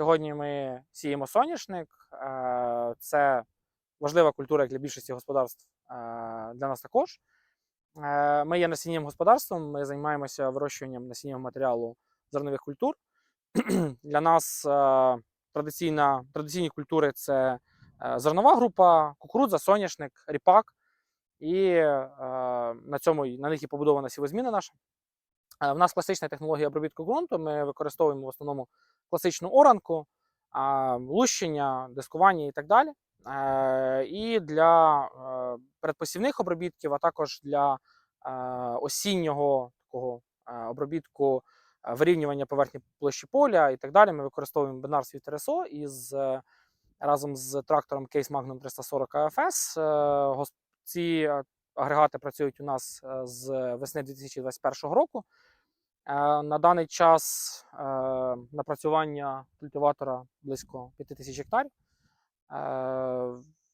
Сьогодні ми сіємо соняшник. Е, Це важлива культура як для більшості господарств е, для нас також. Е, Ми є насінням господарством, ми займаємося вирощуванням насіннєвого матеріалу зернових культур. Для нас традиційна, традиційні культури це зернова група, кукурудза, соняшник, ріпак. І на цьому на них і побудована сівозміна наша. Е, В нас класична технологія обробітку ґрунту. Ми використовуємо в основному класичну оранку, лущення, дискування і так далі. Е, І для е, передпосівних обробітків, а також для осіннього такого обробітку вирівнювання поверхні площі поля і так далі. Ми використовуємо бинар RSO із разом з трактором Case Magnum 340 AFS. Ці агрегати працюють у нас з весни 2021 року. Е, На даний час е, напрацювання культиватора близько 5000 гектарів. Е,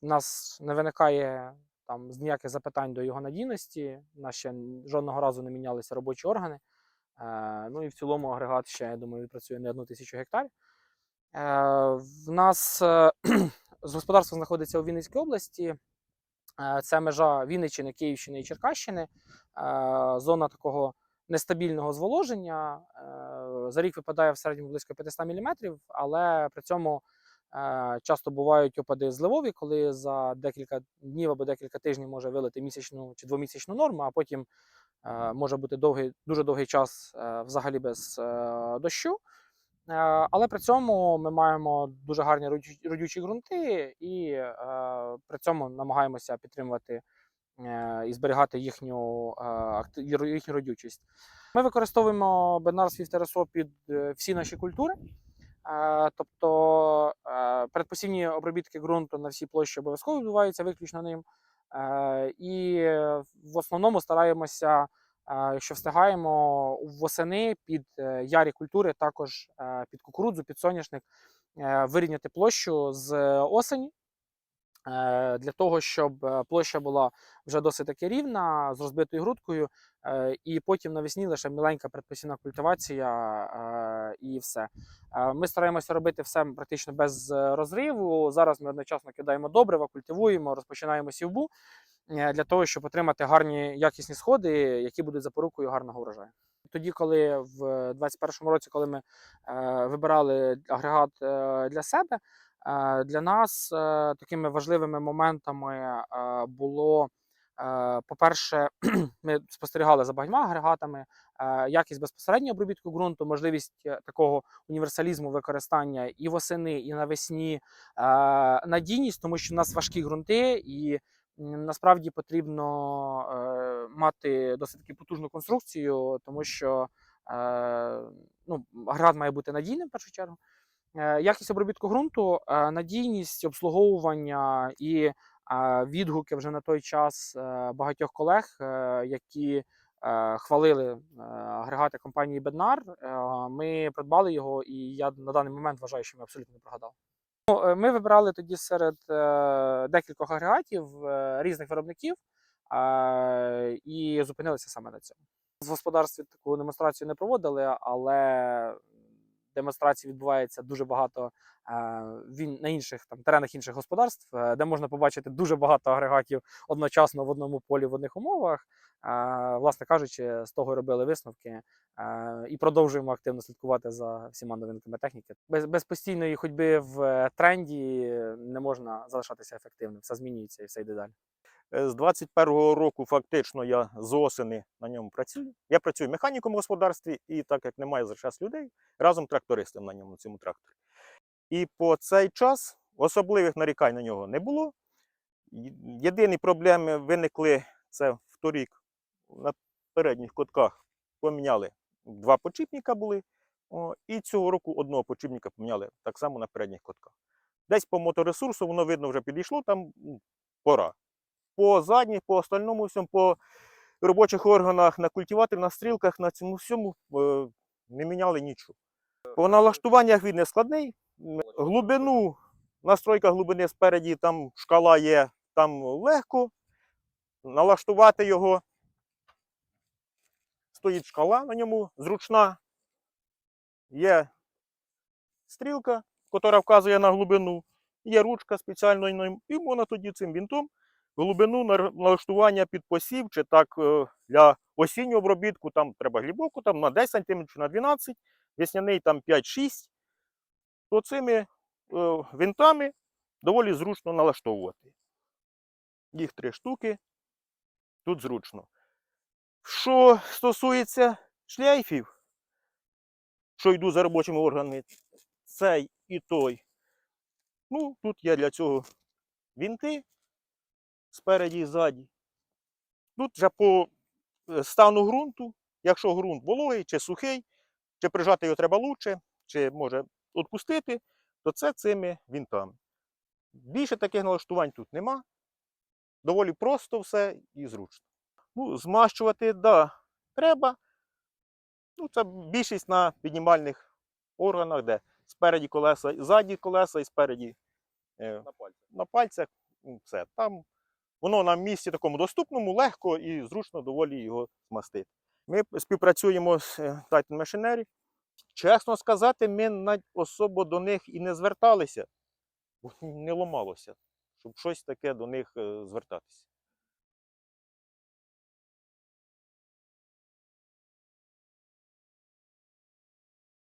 У нас не виникає там ніяких запитань до його надійності. У нас ще жодного разу не мінялися робочі органи. Е, Ну і в цілому агрегат ще, я думаю, працює не одну тисячу гектарів. Е, В нас е, господарство знаходиться у Вінницькій області. Е, Це межа Вінниччини, Київщини і Черкащини. Е, Зона такого нестабільного зволоження. Е, За рік випадає в середньому близько 500 мм, але при цьому е, часто бувають опади зливові, коли за декілька днів або декілька тижнів може вилити місячну чи двомісячну норму, а потім е, може бути довгий, дуже довгий час взагалі без дощу. Але при цьому ми маємо дуже гарні родючі ґрунти, і при цьому намагаємося підтримувати і зберігати їхню, е, їхню родючість. Ми використовуємо Бенар RSO під е, всі наші культури. Е, Тобто е, передпосівні обробітки ґрунту на всій площі обов'язково відбуваються виключно ним. Е, І е, в основному стараємося, е, якщо встигаємо, восени під е, ярі культури, також е, під кукурудзу, під соняшник, е, вирівняти площу з осені. Е, Для того, щоб е, площа була вже досить таки рівна, з розбитою грудкою, е, і потім навесні лише міленька предпосівна культивація і все. Ми стараємося робити все практично без розриву. Зараз ми одночасно кидаємо добрива, культивуємо, розпочинаємо сівбу для того, щоб отримати гарні якісні сходи, які будуть запорукою гарного врожаю. Тоді, коли в 2021 році, коли ми вибирали агрегат для себе, для нас е, такими важливими моментами е, було. е, По-перше, ми спостерігали за багатьма агрегатами, е, якість безпосереднього обробітку ґрунту, можливість е, такого універсалізму використання і восени, і навесні, е, надійність, тому що в нас важкі ґрунти, і насправді потрібно е, мати досить таки потужну конструкцію, тому що е, ну, агрегат має бути надійним в першу чергу. Е, Якість обробітку ґрунту, е, надійність обслуговування і е, відгуки вже на той час багатьох колег, які хвалили агрегати компанії Беднар. Ми придбали його, і я на даний момент вважаю, що ми абсолютно не прогадали. Ну, Ми вибирали тоді серед декількох агрегатів різних виробників і зупинилися саме на цьому. В господарстві таку демонстрацію не проводили, але демонстрацій відбувається дуже багато е, він на інших там теренах інших господарств, е, де можна побачити дуже багато агрегатів одночасно в одному полі в одних умовах. Е, Власне кажучи, з того робили висновки і продовжуємо активно слідкувати за всіма новинками техніки. Без, без постійної ходьби в тренді не можна залишатися ефективним. Все змінюється і все йде далі. Е, З 21-го року фактично я з осени на ньому працюю. Я працюю механіком в господарстві, і так як немає зараз людей, разом трактористом на ньому, на цьому тракторі. І по цей час особливих нарікань на нього не було. Єдині проблеми виникли це вторік на передніх котках поміняли два почіпника були. О, і цього року одного почіпника поміняли так само на передніх котках. Десь по моторесурсу воно видно вже підійшло, там пора по задніх, по остальному всьому, по робочих органах, на культиваторі, на стрілках, на цьому всьому е, не міняли нічого. По налаштуваннях він не складний. М, Глибину, настройка глибини спереді, там шкала є, там легко. Налаштувати його. Стоїть шкала на ньому зручна. Є стрілка, яка вказує на глибину. Є ручка спеціально, ну, і можна тоді цим вінтом глибину налаштування під посів, чи так е, для осіннього обробітку, там треба глибоко, там на 10 см чи на 12 весняний там 5-6, то цими е, винтами доволі зручно налаштовувати. Їх три штуки, тут зручно. Що стосується шлейфів, що йду за робочими органами, цей і той. Ну, тут є для цього вінти спереді і ззаді. Тут вже по е, стану ґрунту, якщо ґрунт вологий чи сухий, чи прижати його треба лучше, чи може відпустити, то це цими вінтами. Більше таких налаштувань тут нема. Доволі просто все і зручно. Ну, змащувати, да, треба. Ну, це більшість на піднімальних органах, де спереді колеса, ззаді колеса і спереді е, На пальці. на пальцях. Все. Там воно на місці такому доступному, легко і зручно доволі його змастити. Ми співпрацюємо з е, Titan Machinery. Чесно сказати, ми навіть особо до них і не зверталися, бо не ломалося, щоб щось таке до них е, звертатися.